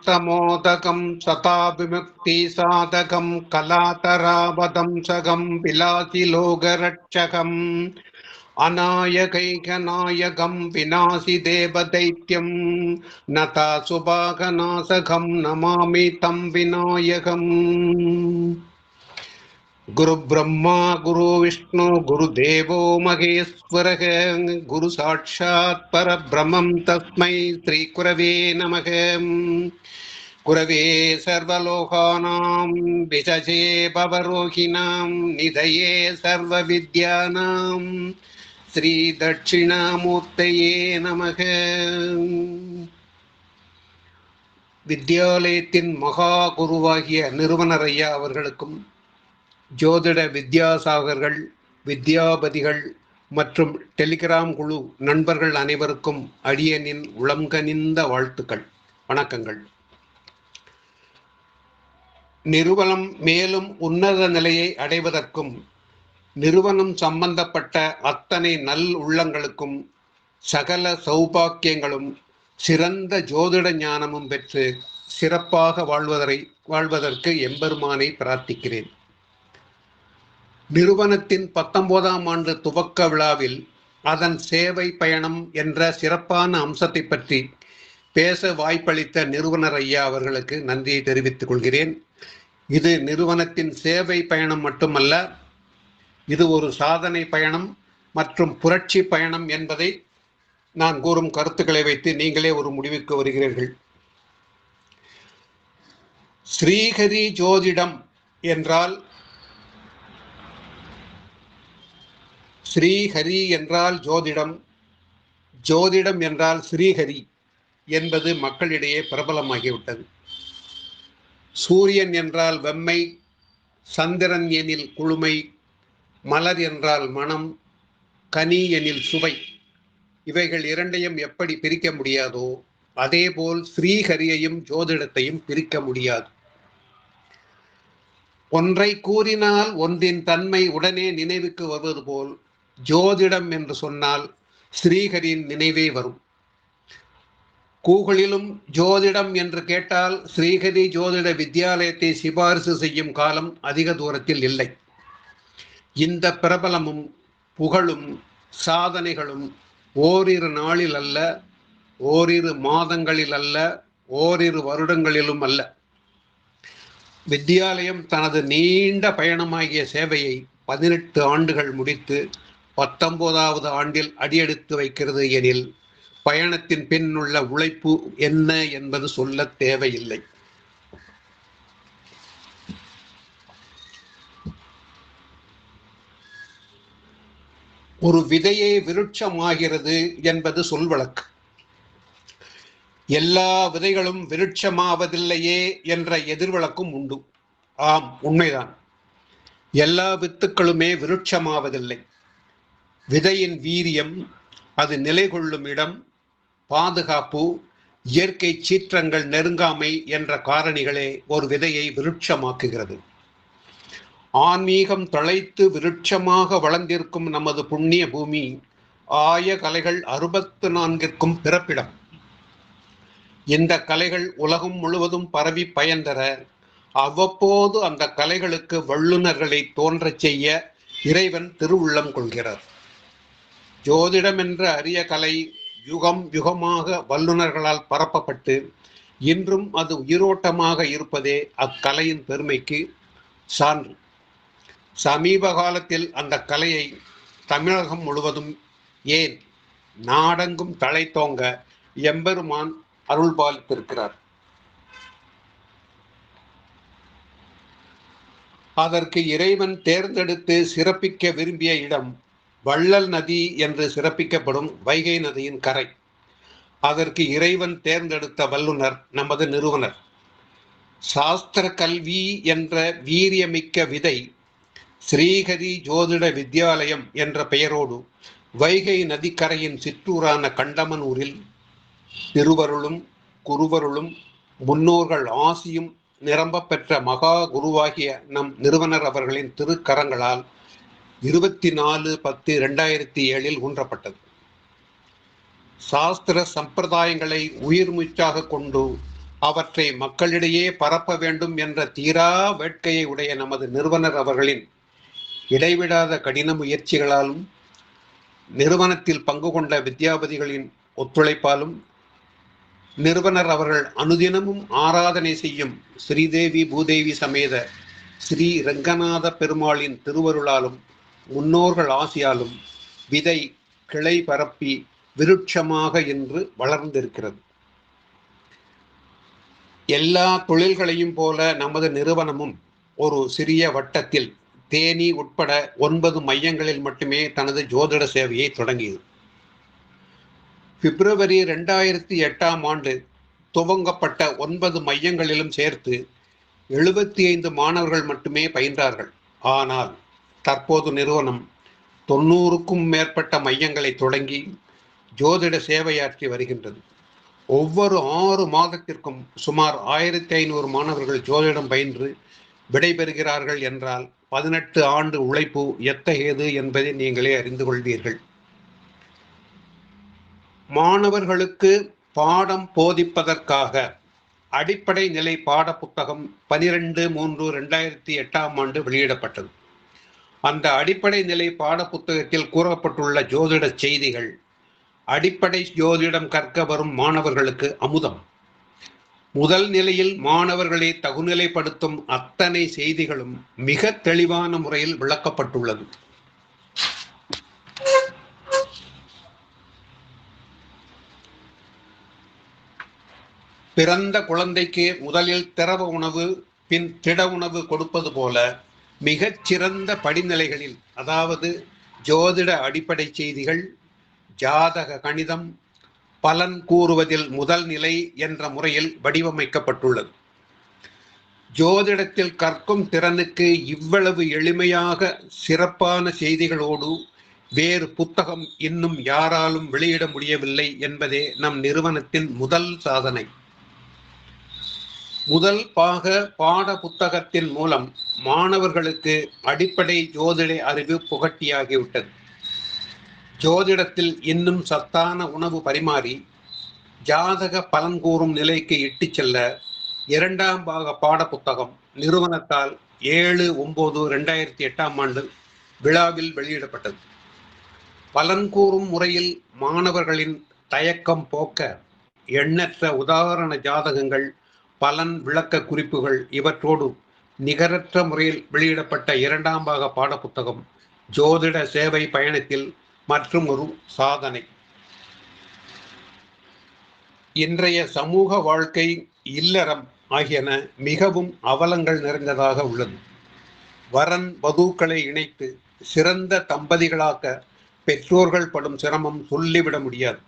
शान्तमोदकं सताभिमुक्तिसाधकं कलातरावदंसकं विलासिलोकरक्षकम् अनायकैकनायकं विनाशि देवदैत्यं नता सुभागनाशकं नमामि तं विनायकम् குரு பிரம்மா குரு விஷ்ணு குரு தேவோ மகேஸ்வரக குரு சாட்சாத் பரபிரமம் தஸ்மை ஸ்ரீ குரவே நமக. குரவே சர்வலோகானாம் விசஜே பவரோகிணாம் நிதயே சர்வ வித்யானாம் ஸ்ரீ தட்சிணாமூர்த்தையே நமக. வித்யாலயத்தின் மகா குருவாகிய நிறுவனரய்யா அவர்களுக்கும் ஜோதிட வித்யாசாகர்கள் வித்யாபதிகள் மற்றும் டெலிகிராம் குழு நண்பர்கள் அனைவருக்கும் அடியனின் உளம்கனிந்த வாழ்த்துக்கள். வணக்கங்கள். நிறுவனம் மேலும் உன்னத நிலையை அடைவதற்கும் நிறுவனம் சம்பந்தப்பட்ட அத்தனை நல் உள்ளங்களுக்கும் சகல சௌபாக்கியங்களும் சிறந்த ஜோதிட ஞானமும் பெற்று சிறப்பாக வாழ்வதரை வாழ்வதற்கு எம்பெருமானை பிரார்த்திக்கிறேன். நிறுவனத்தின் பத்தொன்பதாம் ஆண்டு துவக்க விழாவில் அதன் சேவை பயணம் என்ற சிறப்பான அம்சத்தை பற்றி பேச வாய்ப்பளித்த நிறுவனர் ஐயா அவர்களுக்கு நன்றியை தெரிவித்துக் கொள்கிறேன். இது நிறுவனத்தின் சேவை பயணம் மட்டுமல்ல இது ஒரு சாதனை பயணம் மற்றும் புரட்சி பயணம் என்பதை நான் கூறும் கருத்துக்களை வைத்து நீங்களே ஒரு முடிவுக்கு வருகிறீர்கள். ஸ்ரீஹரி ஜோதிடம் என்றால் ஸ்ரீஹரி என்றால் ஜோதிடம் ஜோதிடம் என்றால் ஸ்ரீஹரி என்பது மக்களிடையே பிரபலமாகிவிட்டது. சூரியன் என்றால் வெம்மை சந்திரன் எனில் குளுமை மலர் என்றால் மனம் கனி எனில் சுவை. இவைகள் இரண்டையும் எப்படி பிரிக்க முடியாதோ அதேபோல் ஸ்ரீஹரியையும் ஜோதிடத்தையும் பிரிக்க முடியாது. ஒன்றை கூறினால் ஒன்றின் தன்மை உடனே நினைவுக்கு வருவது போல் ஜோதிடம் என்று சொன்னால் ஸ்ரீஹரியின் நினைவே வரும். கூகுளிலும் ஜோதிடம் என்று கேட்டால் ஸ்ரீஹரி ஜோதிட வித்யாலயத்தை சிபாரிசு செய்யும் காலம் அதிக தூரத்தில் இல்லை. இந்த பிரபலமும் புகழும் சாதனைகளும் ஓரிரு நாளில் அல்ல ஓரிரு மாதங்களில் அல்ல ஓரிரு வருடங்களிலும் அல்ல. வித்தியாலயம் தனது நீண்ட பயணமாகிய சேவையை பதினெட்டு ஆண்டுகள் முடித்து பத்தொன்பதாவது ஆண்டில் அடியெடுத்து வைக்கிறது எனில் பயணத்தின் பின்னுள்ள உழைப்பு என்ன என்பது சொல்ல தேவையில்லை. ஒரு விதையே விருட்சமாகிறது என்பது சொல்வழக்கு எல்லா விதைகளும் விருட்சமாவதில்லையே என்ற எதிர்வழக்கும் உண்டு. ஆம் உண்மைதான். எல்லா வித்துக்களுமே விருட்சமாவதில்லை. விதையின் வீரியம் அது நிலை கொள்ளும் இடம் பாதுகாப்பு இயற்கை சீற்றங்கள் நெருங்காமை என்ற காரணிகளே ஒரு விதையை விருட்சமாக்குகிறது. ஆன்மீகம் தழைத்து விருட்சமாக வளர்ந்திருக்கும் நமது புண்ணிய பூமி ஆய கலைகள் அறுபத்து நான்கிற்கும் பிறப்பிடம். இந்த கலைகள் உலகம் முழுவதும் பரவி பயன் தர அவ்வப்போது அந்த கலைகளுக்கு வல்லுநர்களை தோன்றச் செய்ய இறைவன் திருவுள்ளம் கொள்கிறார். ஜோதிடம் என்ற அரிய கலை யுகம் யுகமாக வல்லுநர்களால் பரப்பப்பட்டு இன்றும் அது உயிரோட்டமாக இருப்பதே அக்கலையின் பெருமைக்கு சான்று. சமீப காலத்தில் அந்த கலையை தமிழகம் முழுவதும் ஏன் நாடெங்கும் தழைத்தோங்க எம்பெருமான் அருள்பாலித்திருக்கிறார்? அதற்கு இறைவன் தேர்ந்தெடுத்து சிறப்பிக்க விரும்பிய இடம் வள்ளல் நதி என்று சிறப்பிக்கப்படும் வைகை நதியின் கரை. அதற்கு இறைவன் தேர்ந்தெடுத்த வல்லுனர் நமது நிறுவனர். சாஸ்திர கல்வி என்ற வீரியமிக்க விதை ஸ்ரீஹரி ஜோதிட வித்யாலயம் என்ற பெயரோடு வைகை நதிக்கரையின் சிற்றூரான கண்டமனூரில் திருவருளும் குருவருளும் முன்னோர்கள் ஆசியும் நிரம்ப பெற்ற மகா குருவாகிய நம் நிறுவனர் அவர்களின் திருக்கரங்களால் இருபத்தி நாலு பத்து ரெண்டாயிரத்தி ஏழில் ஊன்றப்பட்டது. சாஸ்திர சம்பிரதாயங்களை உயிர் மூச்சாக கொண்டு அவற்றை மக்களிடையே பரப்ப வேண்டும் என்ற தீரா வேட்கையை உடைய நமது நிறுவனர் அவர்களின் இடைவிடாத கடின முயற்சிகளாலும் நிறுவனத்தில் பங்கு கொண்ட வித்யாபதிகளின் ஒத்துழைப்பாலும் நிறுவனர் அவர்கள் அனுதினமும் ஆராதனை செய்யும் ஸ்ரீதேவி பூதேவி சமேத ஸ்ரீ ரங்கநாத பெருமாளின் திருவருளாலும் முன்னோர்கள் ஆசியாலும் விதை கிளை பரப்பி விருட்சமாக இன்று வளர்ந்திருக்கிறது. எல்லா தொழில்களையும் போல நமது நிறுவனமும் ஒரு சிறிய வட்டத்தில் தேனி உட்பட ஒன்பது மையங்களில் மட்டுமே தனது ஜோதிட சேவையை தொடங்கியது. பிப்ரவரி ரெண்டாயிரத்தி எட்டாம் ஆண்டு துவங்கப்பட்ட ஒன்பது மையங்களிலும் சேர்த்து எழுபத்தி ஐந்து மாணவர்கள் மட்டுமே பயின்றார்கள். ஆனால் தற்போது நிறுவனம் தொண்ணூறுக்கும் மேற்பட்ட மையங்களை தொடங்கி ஜோதிட சேவையாற்றி வருகின்றது. ஒவ்வொரு ஆறு மாதத்திற்கும் சுமார் ஆயிரத்தி ஐநூறு மாணவர்கள் ஜோதிடம் பயின்று விடைபெறுகிறார்கள் என்றால் பதினெட்டு ஆண்டு உழைப்பு எத்தகையது என்பதை நீங்களே அறிந்து கொள்வீர்கள். மாணவர்களுக்கு பாடம் போதிப்பதற்காக அடிப்படை நிலை பாட புத்தகம் பனிரெண்டு மூன்று ரெண்டாயிரத்தி எட்டாம் ஆண்டு வெளியிடப்பட்டது. அந்த அடிப்படை நிலை பாட புத்தகத்தில் கூறப்பட்டுள்ள ஜோதிட செய்திகள். அடிப்படை ஜோதிடம் கற்க வரும் மாணவர்களுக்கு அமுதம். முதல் நிலையில் மாணவர்களை தகுநிலைப்படுத்தும் அத்தனை செய்திகளும் மிக தெளிவான முறையில் விளக்கப்பட்டுள்ளது. பிறந்த குழந்தைக்கு முதலில் திரவ உணவு பின் திட உணவு கொடுப்பது போல மிகச் சிறந்த படிநிலைகளில் அதாவது ஜோதிட அடிப்படை செய்திகள் ஜாதக கணிதம் பலன் கூறுவதில் முதல் நிலை என்ற முறையில் வடிவமைக்கப்பட்டுள்ளது. ஜோதிடத்தில் கற்கும் திறனுக்கு இவ்வளவு எளிமையாக சிறப்பான செய்திகளோடு வேறு புத்தகம் இன்னும் யாராலும் வெளியிட முடியவில்லை என்பதே நம் நிறுவனத்தின் முதல் சாதனை. முதல் பாக பாட புத்தகத்தின் மூலம் மாணவர்களுக்கு அடிப்படை ஜோதிட அறிவு புகட்டியாகிவிட்டது. ஜோதிடத்தில் இன்னும் சத்தான உணவு பரிமாறி ஜாதக பலன் கூறும் நிலைக்கு இட்டு செல்ல இரண்டாம் பாக பாட புத்தகம் நிறுவனத்தால் ஏழு ஒன்பது ரெண்டாயிரத்தி எட்டாம் ஆண்டு விழாவில் வெளியிடப்பட்டது. பலன் கூறும் முறையில் மாணவர்களின் தயக்கம் போக்க எண்ணற்ற உதாரண ஜாதகங்கள் பலன் விளக்க குறிப்புகள் இவற்றோடு நிகரற்ற முறையில் வெளியிடப்பட்ட இரண்டாம் பாக பாடப்புத்தகம் ஜோதிட சேவை பயணத்தில் மற்றும் ஒரு சாதனை. இன்றைய சமூக வாழ்க்கை இல்லறம் ஆகியன மிகவும் அவலங்கள் நிறைந்ததாக உள்ளது. வரன் வதுக்களை இணைத்து சிறந்த தம்பதிகளாக்க பெற்றோர்கள் படும் சிரமம் சொல்லிவிட முடியாது.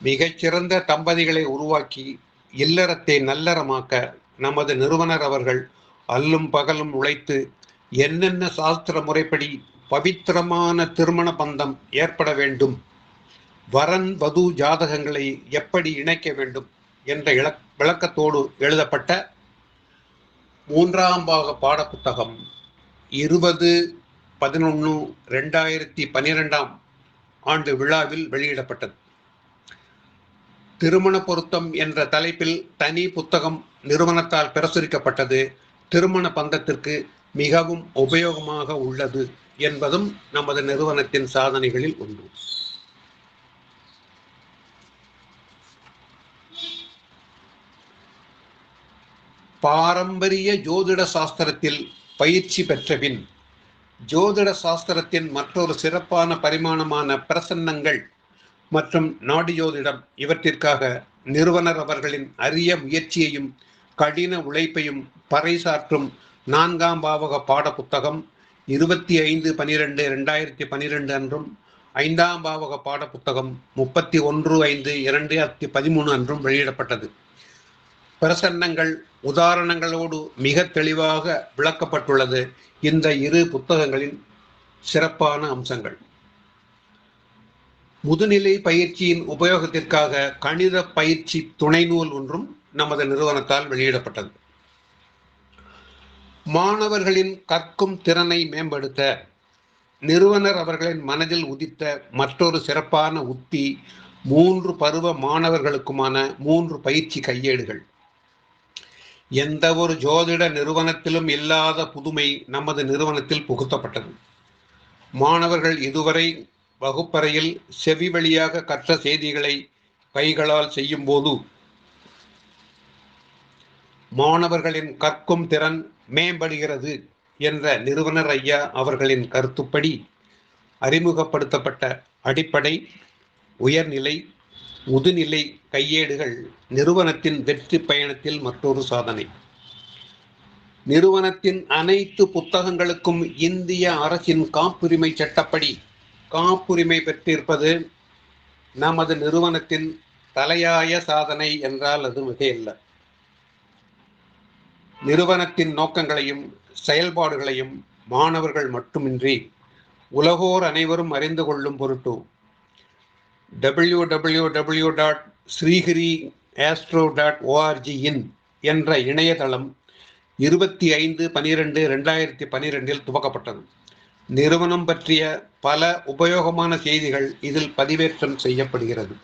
மிகச்சிறந்த தம்பதிகளை உருவாக்கி இல்லறத்தை நல்லறமாக்க நமது நிறுவனர் அவர்கள் அல்லும் பகலும் உழைத்து என்னென்ன சாஸ்திர முறைப்படி பவித்திரமான திருமண பந்தம் ஏற்பட வேண்டும் வரன் வது ஜாதகங்களை எப்படி இணைக்க வேண்டும் என்ற இள விளக்கத்தோடு எழுதப்பட்ட மூன்றாம் பாக பாடப்புத்தகம் இருபது பதினொன்று ரெண்டாயிரத்தி பனிரெண்டாம் ஆண்டு விழாவில் வெளியிடப்பட்டது. திருமண பொருத்தம் என்ற தலைப்பில் தனி புத்தகம் நிறுவனத்தால் பிரசுரிக்கப்பட்டது. திருமண பந்தத்திற்கு மிகவும் உபயோகமாக உள்ளது என்பதும் நமது நிறுவனத்தின் சாதனைகளில் ஒன்று. பாரம்பரிய ஜோதிட சாஸ்திரத்தில் பயிற்சி பெற்றபின் ஜோதிட சாஸ்திரத்தின் மற்றொரு சிறப்பான பரிமாணமான பிரசன்னங்கள் மற்றும் நாடியோதிடம் இவற்றிற்காக நிறுவனர் அவர்களின் அரிய முயற்சியையும் கடின உழைப்பையும் பறைசாற்றும் நான்காம் பாவக பாட புத்தகம் இருபத்தி ஐந்து பனிரெண்டு ரெண்டாயிரத்தி பனிரெண்டு அன்றும் ஐந்தாம் பாவக பாட புத்தகம் முப்பத்தி ஒன்று ஐந்து இரண்டாயிரத்தி பதிமூணு அன்றும் வெளியிடப்பட்டது. பிரசன்னங்கள் உதாரணங்களோடு மிக தெளிவாக விளக்கப்பட்டுள்ளது இந்த இரு புத்தகங்களின் சிறப்பான அம்சங்கள். முதுநிலை பயிற்சியின் உபயோகத்திற்காக கணித பயிற்சி துணை நூல் ஒன்றும் நமது நிறுவனத்தால் வெளியிடப்பட்டது. மாணவர்களின் கற்கும் திறனை மேம்படுத்த நிறுவனர் அவர்களின் மனதில் உதித்த மற்றொரு சிறப்பான உத்தி மூன்று பருவ மாணவர்களுக்குமான மூன்று பயிற்சி கையேடுகள். எந்த ஒரு ஜோதிட நிறுவனத்திலும் இல்லாத புதுமை நமது நிறுவனத்தில் புகுத்தப்பட்டது. மாணவர்கள் இதுவரை வகுப்பறையில் செவி வழியாக கற்ற செய்திகளை கைகளால் செய்யும்போது மாணவர்களின் கற்கும் திறன் மேம்படுகிறது என்ற நிறுவனர் ஐயா அவர்களின் கருத்துப்படி அறிமுகப்படுத்தப்பட்ட அடிப்படை உயர்நிலை முதுநிலை கையேடுகள் நிறுவனத்தின் வெற்றி பயணத்தில் மற்றொரு சாதனை. நிறுவனத்தின் அனைத்து புத்தகங்களுக்கும் இந்திய அரசின் காப்புரிமை சட்டப்படி காப்புரிமை பெற்றிருப்பது நமது நிறுவனத்தின் தலையாய சாதனை என்றால் அது மிகையல்ல நிறுவனத்தின் நோக்கங்களையும் செயல்பாடுகளையும் மாணவர்கள் மட்டுமின்றி உலகோர் அனைவரும் அறிந்து கொள்ளும் பொருட்டு W W W dot Srihari astro dot O R G in என்ற இணையதளம் இருபத்தி ஐந்து பனிரெண்டு ரெண்டாயிரத்தி பனிரெண்டில் துவக்கப்பட்டது. நிறுவனம் பற்றிய பல உபயோகமான செய்திகள் இதில் பதிவேற்றம் செய்யப்படுகிறது.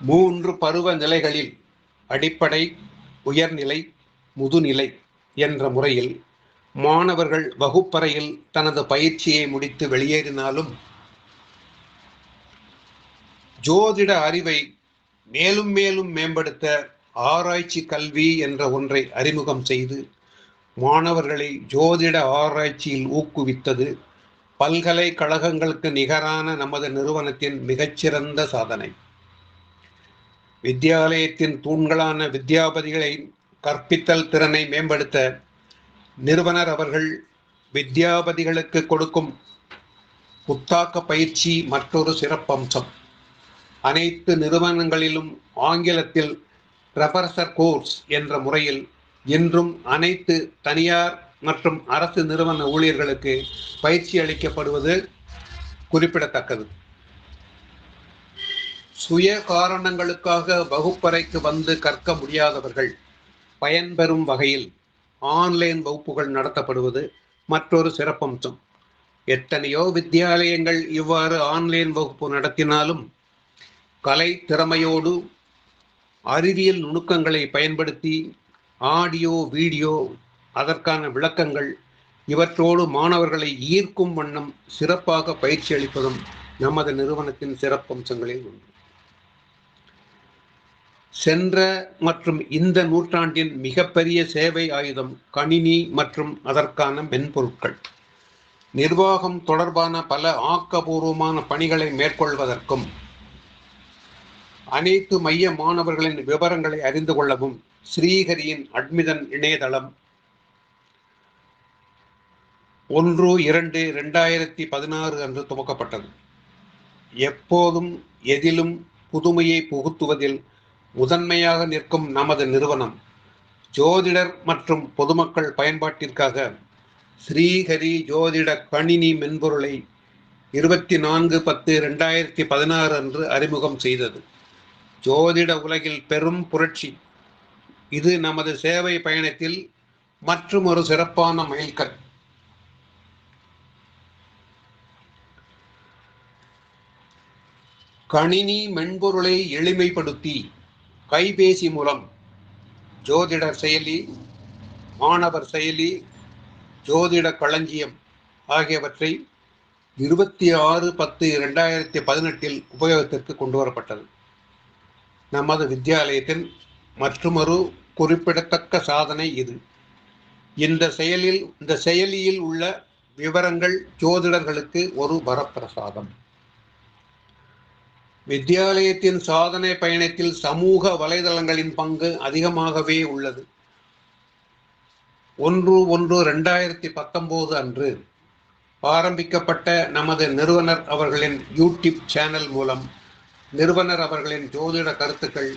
மூன்று பருவ நிலைகளில் அடிப்படை உயர்நிலை முதுநிலை என்ற முறையில் மாணவர்கள் வகுப்பறையில் தனது பயிற்சியை முடித்து வெளியேறினாலும் ஜோதிட அறிவை மேலும் மேலும் மேம்படுத்த ஆராய்ச்சி கல்வி என்ற ஒன்றை அறிமுகம் செய்து மாணவர்களை ஜோதிட ஆராய்ச்சியில் ஊக்குவித்தது பல்கலைக்கழகங்களுக்கு நிகரான நமது நிறுவனத்தின் மிகச்சிறந்த சாதனை. வித்யாலயத்தின் தூண்களான வித்யாபதிகளை கற்பித்தல் திறனை மேம்படுத்த நிறுவனர் அவர்கள் வித்யாபதிகளுக்கு கொடுக்கும் புத்தாக்க பயிற்சி மற்றொரு சிறப்பம்சம். அனைத்து நிறுவனங்களிலும் ஆங்கிலத்தில் ரெபரசர் கோர்ஸ் என்ற முறையில் இன்றும் அனைத்து தனியார் மற்றும் அரசு நிறுவன ஊழியர்களுக்கு பயிற்சி அளிக்கப்படுவது குறிப்பிடத்தக்கது. சுய காரணங்களுக்காக வகுப்பறைக்கு வந்து கற்க முடியாதவர்கள் பயன்பெறும் வகையில் ஆன்லைன் வகுப்புகள் நடத்தப்படுவது மற்றொரு சிறப்பம்சம். எத்தனையோ வித்தியாலயங்கள் இவ்வாறு ஆன்லைன் வகுப்பு நடத்தினாலும் கலை திறமையோடு அறிவியல் நுணுக்கங்களை பயன்படுத்தி ஆடியோ வீடியோ அதற்கான விளக்கங்கள் இவற்றோடு மாணவர்களை ஈர்க்கும் வண்ணம் சிறப்பாக பயிற்சி அளிப்பதும் நமது நிறுவனத்தின் சிறப்பம்சங்களில் ஒன்று. சென்ற மற்றும் இந்த நூற்றாண்டின் மிகப்பெரிய சேவை ஆயுதம் கணினி மற்றும் அதற்கான மென்பொருட்கள். நிர்வாகம் தொடர்பான பல ஆக்கபூர்வமான பணிகளை மேற்கொள்வதற்கும் அனைத்து மைய மாணவர்களின் விவரங்களை அறிந்து கொள்ளவும் ஸ்ரீஹரியின் அட்மிதன் இணையதளம் ஒன்று இரண்டு ரெண்டாயிரத்தி பதினாறு அன்று துவக்கப்பட்டது. எப்போதும் எதிலும் புதுமையை புகுத்துவதில் முதன்மையாக நிற்கும் நமது நிறுவனம் ஜோதிடர் மற்றும் பொதுமக்கள் பயன்பாட்டிற்காக ஸ்ரீஹரி ஜோதிட கணினி மென்பொருளை இருபத்தி நான்கு பத்து ரெண்டாயிரத்தி பதினாறு அன்று அறிமுகம் செய்தது. ஜோதிட உலகில் பெரும் புரட்சி. இது நமது சேவை பயணத்தில் மற்றும் ஒரு சிறப்பான மைல்கல். கணினி மென்பொருளை எளிமைப்படுத்தி கைபேசி மூலம் ஜோதிடர் செயலி மாணவர் செயலி ஜோதிட களஞ்சியம் ஆகியவற்றை இருபத்தி ஆறு பத்து இரண்டாயிரத்தி பதினெட்டில் உபயோகத்திற்கு கொண்டு வரப்பட்டது. நமது வித்தியாலயத்தின் மற்றுமொரு குறிப்பிடத்தக்க சாதனை இது. இந்த செயலில் இந்த செயலியில் உள்ள விவரங்கள் ஜோதிடர்களுக்கு ஒரு வரப்பிரசாதம். வித்தியாலயத்தின் சாதனை பயணத்தில் சமூக வலைதளங்களின் பங்கு அதிகமாகவே உள்ளது. ஒன்று ஒன்று ரெண்டாயிரத்தி பத்தொன்பது அன்று ஆரம்பிக்கப்பட்ட நமது நிறுவனர் அவர்களின் யூடியூப் சேனல் மூலம் நிறுவனர் அவர்களின் ஜோதிட கருத்துக்கள்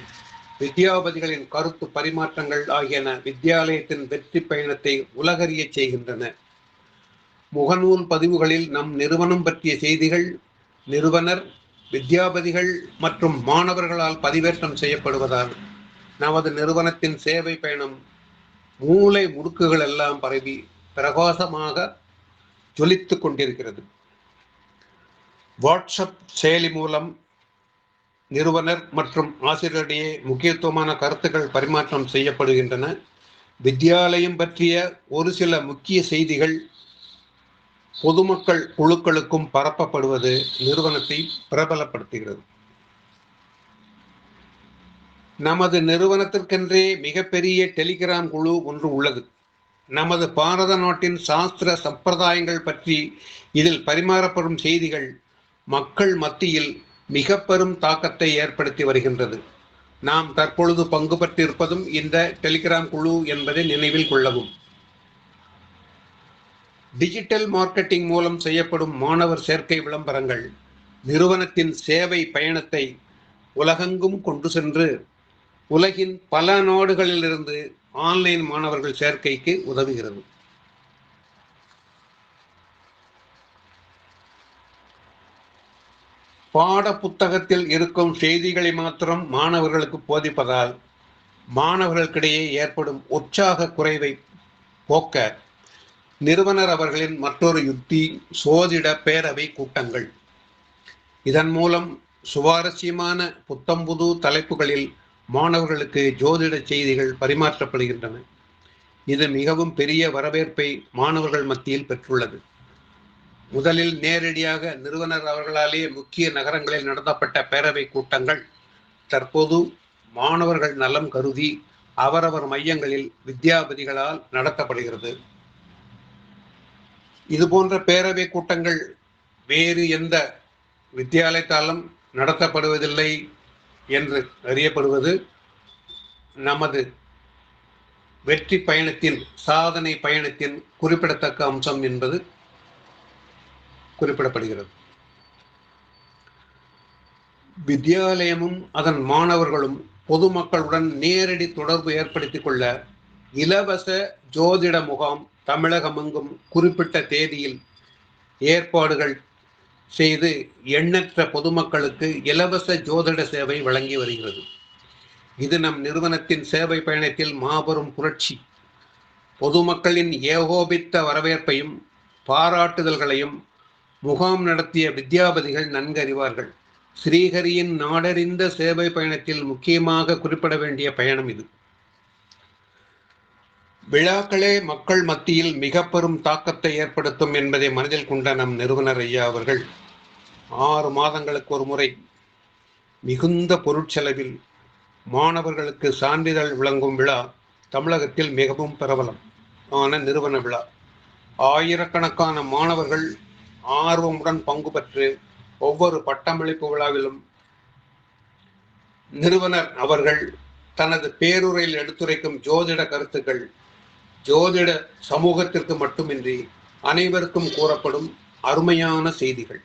வித்யாபதிகளின் கருத்து பரிமாற்றங்கள் ஆகியன வித்யாலயத்தின் வெற்றி பயணத்தை உலகறிய செய்கின்றன. முகநூல் பதிவுகளில் நம் நிறுவனம் பற்றிய செய்திகள் நிறுவனர் வித்யாபதிகள் மற்றும் மாணவர்களால் பதிவேற்றம் செய்யப்படுவதால் நமது நிறுவனத்தின் சேவை பயணம் மூளை முடுக்குகள் எல்லாம் பரவி பிரகாசமாக ஜொலித்து கொண்டிருக்கிறது. வாட்ஸ்அப் செயலி மூலம் நிறுவனர் மற்றும் ஆசிரியரிடையே முக்கியத்துவமான கருத்துக்கள் பரிமாற்றம் செய்யப்படுகின்றன. வித்யாலயம் பற்றிய ஒரு சில முக்கிய செய்திகள் பொதுமக்கள் குழுக்களுக்கும் பரப்பப்படுவது நிறுவனத்தை பிரபலப்படுத்துகிறது. நமது நிறுவனத்திற்கென்றே மிகப்பெரிய டெலிகிராம் குழு ஒன்று உள்ளது. நமது பாரத நாட்டின் சாஸ்திர சம்பிரதாயங்கள் பற்றி இதில் பரிமாறப்படும் செய்திகள் மக்கள் மத்தியில் மிக பெரும் தாக்கத்தை ஏற்படுத்தி வருகின்றது. நாம் தற்பொழுது பங்கு பெற்றிருப்பதும் இந்த டெலிகிராம் குழு என்பதை நினைவில் கொள்ளவும். டிஜிட்டல் மார்க்கெட்டிங் மூலம் செய்யப்படும் மாணவர் சேர்க்கை விளம்பரங்கள் நிறுவனத்தின் சேவை பயணத்தை உலகெங்கும் கொண்டு சென்று உலகின் பல நாடுகளிலிருந்து ஆன்லைன் மாணவர்கள் சேர்க்கைக்கு உதவுகிறது. பாட புத்தகத்தில் இருக்கும் செய்திகளை மாத்திரம் மாணவர்களுக்கு போதிப்பதால் மாணவர்களுக்கிடையே ஏற்படும் உற்சாக குறைவை போக்க நிறுவனர் அவர்களின் மற்றொரு யுக்தி சோதிட பேரவை கூட்டங்கள். இதன் மூலம் சுவாரஸ்யமான புத்தம்புது தலைப்புகளில் மாணவர்களுக்கு ஜோதிட செய்திகள் பரிமாற்றப்படுகின்றன. இது மிகவும் பெரிய வரவேற்பை மாணவர்கள் மத்தியில் பெற்றுள்ளது. முதலில் நேரடியாக நிறுவனர் அவர்களாலே முக்கிய நகரங்களில் நடத்தப்பட்ட பேரவை கூட்டங்கள் தற்போது மாணவர்கள் நலம் கருதி அவரவர் மையங்களில் வித்யாபதிகளால் நடத்தப்படுகிறது. இது போன்ற பேரவை கூட்டங்கள் வேறு எந்த வித்தியாலயத்தாலும் நடத்தப்படுவதில்லை என்று அறியப்படுவது நமது வெற்றி பயணத்தின் சாதனை பயணத்தின் குறிப்பிடத்தக்க அம்சம் என்பது குறிப்பிடப்படுகிறது. வித்யாலயமும் அதன் மாணவர்களும் பொதுமக்களுடன் நேரடி தொடர்பு ஏற்படுத்திக் கொள்ள இலவச ஜோதிட முகாம் தமிழகமெங்கும் குறிப்பிட்ட தேதியில் ஏற்பாடுகள் செய்து எண்ணற்ற பொதுமக்களுக்கு இலவச ஜோதிட சேவை வழங்கி வருகிறது. இது நம் நிறுவனத்தின் சேவை பயணத்தில் மாபெரும் புரட்சி. பொதுமக்களின் ஏகோபித்த வரவேற்பையும் பாராட்டுதல்களையும் முகாம் நடத்திய வித்யாபதிகள் நன்கறிவார்கள். ஸ்ரீஹரியின் நாடறிந்த சேவை பயணத்தில் முக்கியமாக குறிப்பிட வேண்டிய பயணம் இது. விழாக்களே மக்கள் மத்தியில் மிக பெரும் தாக்கத்தை ஏற்படுத்தும் என்பதை மனதில் கொண்ட நம் நிறுவனர் ஐயா அவர்கள் ஆறு மாதங்களுக்கு ஒரு முறை மிகுந்த பொருட்செலவில் மாணவர்களுக்கு சான்றிதழ் விளங்கும் விழா தமிழகத்தில் மிகவும் பிரபலம் ஆன நிறுவன விழா. ஆயிரக்கணக்கான மாணவர்கள் ஆர்வமுடன் பங்கு பெற்று ஒவ்வொரு பட்டமளிப்பு விழாவிலும் நிறுவனர் அவர்கள் தனது பேருரையில் எடுத்துரைக்கும் ஜோதிட கருத்துக்கள் ஜோதிட சமூகத்திற்கு மட்டுமின்றி அனைவருக்கும் கூறப்படும் அருமையான செய்திகள்.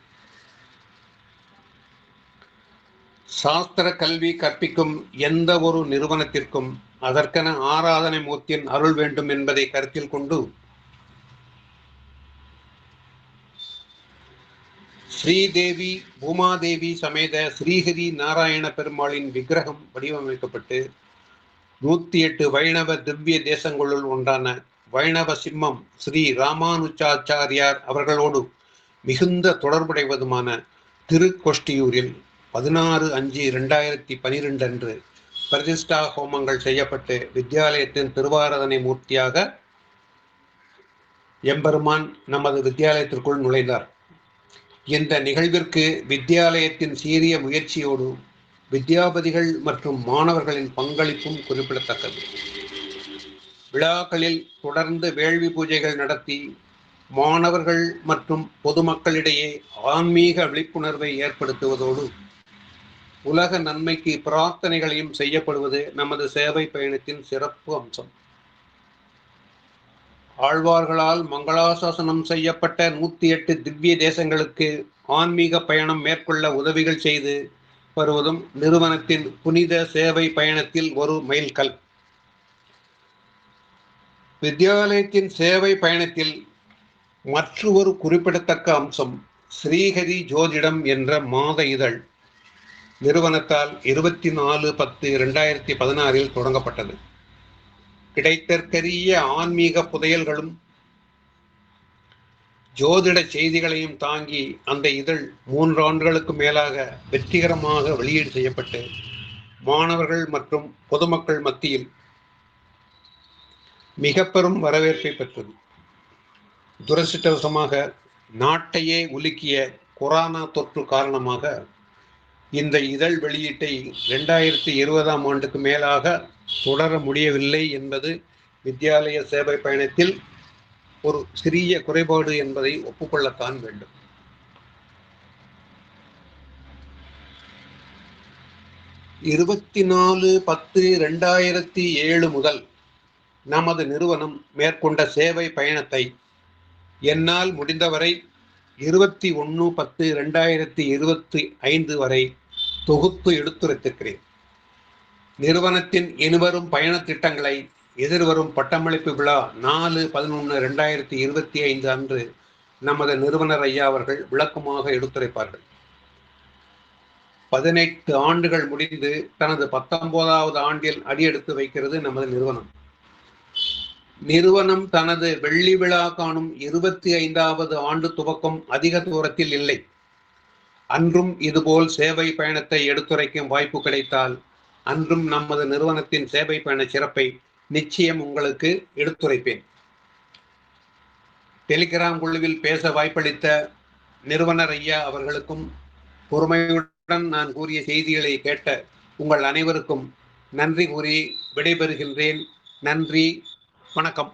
சாஸ்திர கல்வி கற்பிக்கும் எந்த ஒரு நிறுவனத்திற்கும் அதற்கென ஆராதனை மூர்த்தியின் அருள் வேண்டும் என்பதை கருத்தில் கொண்டு ஸ்ரீதேவி பூமாதேவி சமேத ஸ்ரீஹரி நாராயண பெருமாளின் விக்கிரகம் வடிவமைக்கப்பட்டு நூத்தி எட்டு வைணவ திவ்ய தேசங்களுள் ஒன்றான வைணவ சிம்மம் ஸ்ரீ ராமானுஜாச்சாரியார் அவர்களோடு மிகுந்த தொடர்புடைவதுமான திருக்கொஷ்டியூரில் பதினாறு அஞ்சு ரெண்டாயிரத்தி பனிரெண்டு அன்று பிரதிஷ்டா ஹோமங்கள் செய்யப்பட்டு வித்யாலயத்தின் திருவாராதனை மூர்த்தியாக எம்பெருமான் நமது வித்யாலயத்திற்குள் நுழைந்தார். இந்த நிகழ்விற்கு வித்யாலயத்தின் சீரிய முயற்சியோடு வித்யாபதிகள் மற்றும் மாணவர்களின் பங்களிப்பும் குறிப்பிடத்தக்கது. விழாக்களில் தொடர்ந்து வேள்வி பூஜைகள் நடத்தி மாணவர்கள் மற்றும் பொதுமக்களிடையே ஆன்மீக விழிப்புணர்வை ஏற்படுத்துவதோடு உலக நன்மைக்கு பிரார்த்தனைகளையும் செய்யப்படுவது நமது சேவை பயணத்தின் சிறப்பு அம்சம். ஆழ்வார்களால் மங்களாசாசனம் செய்யப்பட்ட நூத்தி எட்டு திவ்ய தேசங்களுக்கு ஆன்மீக பயணம் மேற்கொள்ள உதவிகள் செய்து வருவதும் நிறுவனத்தின் புனித சேவை பயணத்தில் ஒரு மைல்கல். வித்யாலயத்தின் சேவை பயணத்தில் மற்றொரு குறிப்பிடத்தக்க அம்சம் ஸ்ரீஹரி ஜோதிடம் என்ற மாத இதழ் நிறுவனத்தால் இருபத்தி நாலு பத்து இரண்டாயிரத்தி பதினாறில் தொடங்கப்பட்டது. கிடைத்தற்கரிய ஆன்மீக புதையல்களும் ஜோதிட செய்திகளையும் தாங்கி அந்த இதழ் மூன்று ஆண்டுகளுக்கு மேலாக வெற்றிகரமாக வெளியீடு செய்யப்பட்டு மாணவர்கள் மற்றும் பொதுமக்கள் மத்தியில் மிக பெரும் வரவேற்பை பெற்றது. துரதிருஷ்டவசமாக நாட்டையே உலுக்கிய கொரோனா தொற்று காரணமாக இந்த இதழ் வெளியீட்டை ரெண்டாயிரத்தி இருபதாம் ஆண்டுக்கு மேலாக தொடர முடியவில்லை என்பது வித்யாலய சேவை பயணத்தில் ஒரு சிறிய குறைபாடு என்பதை ஒப்புக்கொள்ளத்தான் வேண்டும். இருபத்தி நாலு பத்து ரெண்டாயிரத்தி ஏழு முதல் நமது நிறுவனம் மேற்கொண்ட சேவை பயணத்தை என்னால் முடிந்தவரை இருபத்தி ஒன்று பத்து ரெண்டாயிரத்தி இருபத்தி ஐந்து வரை தொகுத்து எடுத்துரைத்திருக்கிறேன். நிறுவனத்தின் இனிவரும் பயண திட்டங்களை எதிர்வரும் பட்டமளிப்பு விழா நாலு பதினொன்று ரெண்டாயிரத்தி இருபத்தி ஐந்து அன்று நமது நிறுவனர் ஐயா அவர்கள் விளக்கமாக எடுத்துரைப்பார்கள். பதினெட்டு ஆண்டுகள் முடிந்து தனது பத்தொன்பதாவது ஆண்டில் அடியெடுத்து வைக்கிறது நமது நிறுவனம். நிறுவனம் தனது வெள்ளி விழா காணும் இருபத்தி ஐந்தாவது ஆண்டு துவக்கம் அதிக தூரத்தில் இல்லை. அன்றும் இதுபோல் சேவை பயணத்தை எடுத்துரைக்கும் வாய்ப்பு கிடைத்தால் அன்றும் நமது நிறுவனத்தின் சேவை பயண சிறப்பை நிச்சயம் உங்களுக்கு எடுத்துரைப்பேன். டெலிகிராம் குழுவில் பேச வாய்ப்பளித்த நிறுவனர் ஐயா அவர்களுக்கும் பொறுமையுடன் நான் கூறிய செய்திகளை கேட்ட உங்கள் அனைவருக்கும் நன்றி கூறி விடைபெறுகின்றேன். நன்றி. வணக்கம்.